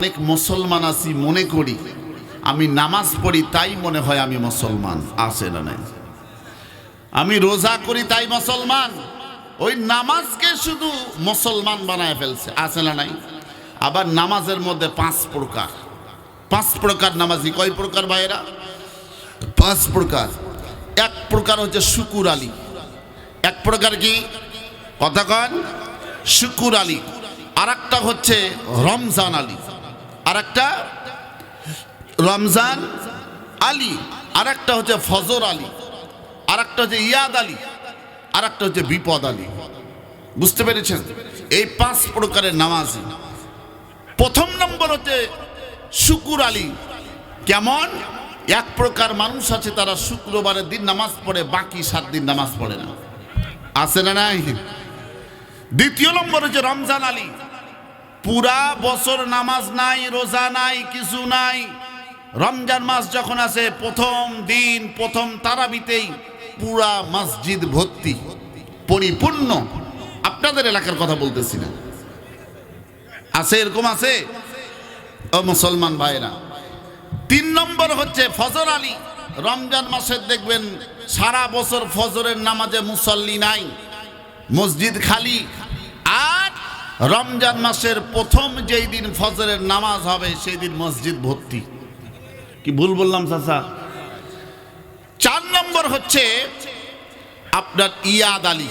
অনেক মুসলমান আছি, মনে করি। আমি নামাজ পড়ি, তাই মনে হয় আমি মুসলমান। আছে না নাই? আমি রোজা করি, তাই মুসলমান। ওই নামাজকে শুধু মুসলমান বানায় ফেলছে। আছে না নাই? আবার নামাজের মধ্যে পাঁচ প্রকার। পাঁচ প্রকার নামাজি। কয় প্রকার ভাইয়েরা? পাঁচ প্রকার। এক প্রকার হচ্ছে শুকুর আলী। এক প্রকার কি? কথা কন। শুকুর আলী। আর হচ্ছে রমজান আলী। আর একটা রমজান আলী আর একটা হচ্ছে ফজর আলী আর একটা হচ্ছে ইয়াদ আলী আর একটা হচ্ছে বিপদ আলী। বুঝতে পেরেছেন? এই পাঁচ প্রকারের নামাজি। প্রথম নম্বর হচ্ছে শুকুর আলী। কেমন? এক প্রকার মানুষ আছে, তারা শুক্রবারের দিন নামাজ পড়ে, বাকি সাত দিন নামাজ পড়ে না। আছে না নাই? দ্বিতীয় নম্বর হচ্ছে রমজান আলী। পুরা বছর নামাজ নাই, রোজা নাই, কিছু নাই। রমজান মাস যখন আসে, প্রথম দিন, প্রথম তারাবিতেই পুরা মসজিদ ভর্তি, পরিপূর্ণ। আপনাদের এলাকার কথা বলতেছি না। আছে, এরকম আছে? ও মুসলমান ভাইরা, তিন নম্বর হচ্ছে ফজর আলী। রমজান মাসের দেখবেন সারা বছর ফজরের নামাজে মুসল্লি নাই, মসজিদ খালি। রমজান মাসের প্রথম যেই দিন ফজরের নামাজ হবে, সেই দিন মসজিদ ভর্তি। কি ভুল বললাম, চাচা? চার নম্বর হচ্ছে আপনার ইয়াদ আলী।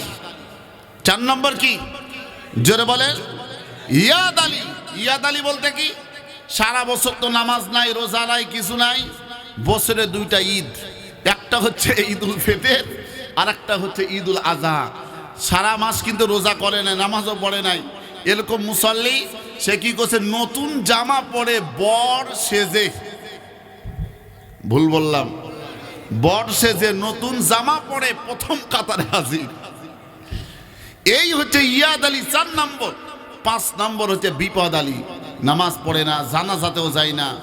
চার নম্বর কি? জোরে বলেন। ইয়াদ আলী। ইয়াদ আলী বলতে কি? সারা বছর তো নামাজ নাই, রোজা নাই, কিছু নাই, বছরে দুইটা ঈদ। একটা হচ্ছে ঈদ উল ফিতর আর একটা হচ্ছে ঈদ উল আজহা সারা মাস কিন্তু রোজা করে নাই, নামাজও পড়ে নাই। এরকম মুসল্লি, সে কি করছে? নতুন জামা পরে বর সেজে। ভুল বললাম। বর সেজে নতুন জামা পরে প্রথম কাতারে হাজির। এই হচ্ছে ইয়াদ আলী চার নম্বর। পাঁচ নম্বর হচ্ছে বিপদ আলী। নামাজ পড়ে না, জানাজাতেও যায় না।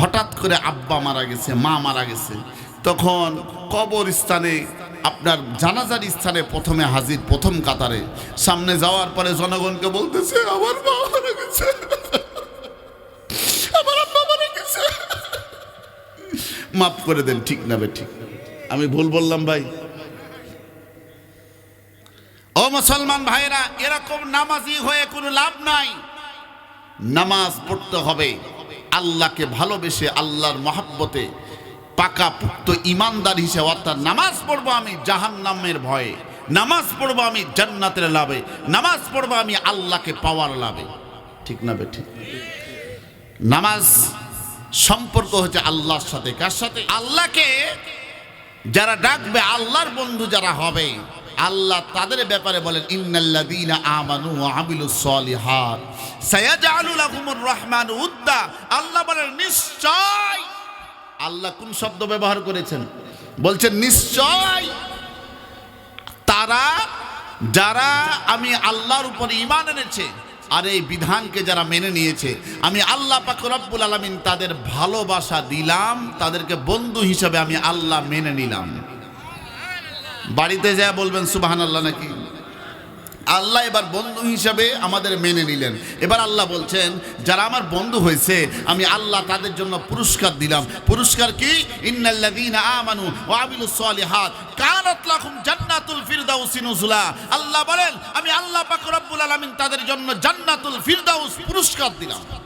হঠাৎ করে আব্বা মারা গেছে, মা মারা গেছে। তখন কবর স্থানে আপনার জানাজার স্থানে প্রথমে হাজির, প্রথম কাতারে। সামনে যাওয়ার পরে জনগণকে বলতেছে, আমার মারা মাফ করে দেন, ঠিক না বে, ঠিক আমি ভুল বললাম ভাই। ও মুসলমান ভাইরা এরকম নামাজি হয়ে কোনো লাভ নাই। নামাজ পড়তে হবে। আল্লাহকে ভালোবেসে, আল্লাহর মহাব্বতে পাকা পুক্ত ইমানদার হিসেবে অর্থাৎ নামাজ পড়ব আমি জাহান নামের ভয়ে। নামাজ পড়ব আমি জান্নাতের লাভে। নামাজ পড়ব আমি আল্লাহকে পাওয়ার লাভে। ঠিক না বে ঠিক নামাজ সম্পর্ক হচ্ছে আল্লাহর সাথে। কার সাথে? আল্লাহকে যারা ডাকবে, আল্লাহর বন্ধু যারা হবে, আল্লাহ তাদের ব্যাপারে বলেন, ইন্নাল্লাযীনা আমানু ওয়া আমিলুস সলিহাত। সায়াজআলু লাহুমুর রহমান উদ্দা। আল্লাহ বলেন, নিশ্চয় আল্লাহ কোন শব্দ ব্যবহার করেছেন? বলছেন, নিশ্চয় তারা, যারা আমি আল্লাহর উপর ঈমান এনেছে আর এই বিধানকে যারা মেনে নিয়েছে, আমি আল্লাহ পাক রব্বুল আলামিন তাদের ভালোবাসা দিলাম, তাদেরকে বন্ধু হিসাবে আমি আল্লাহ মেনে নিলাম। বাড়িতে যা বলবেন সুবাহান আল্লাহ নাকি? আল্লাহ এবার বন্ধু হিসাবে আমাদের মেনে নিলেন। এবার আল্লাহ বলছেন, যারা আমার বন্ধু হয়েছে, আমি আল্লাহ তাদের জন্য পুরস্কার দিলাম। পুরস্কার কি? জান্নাতুল আল্লাহ বলেন, আমি আল্লাহ পাক রব্বুল আলামিন তাদের জন্য জান্নাতুল ফিরদাউস পুরস্কার দিলাম।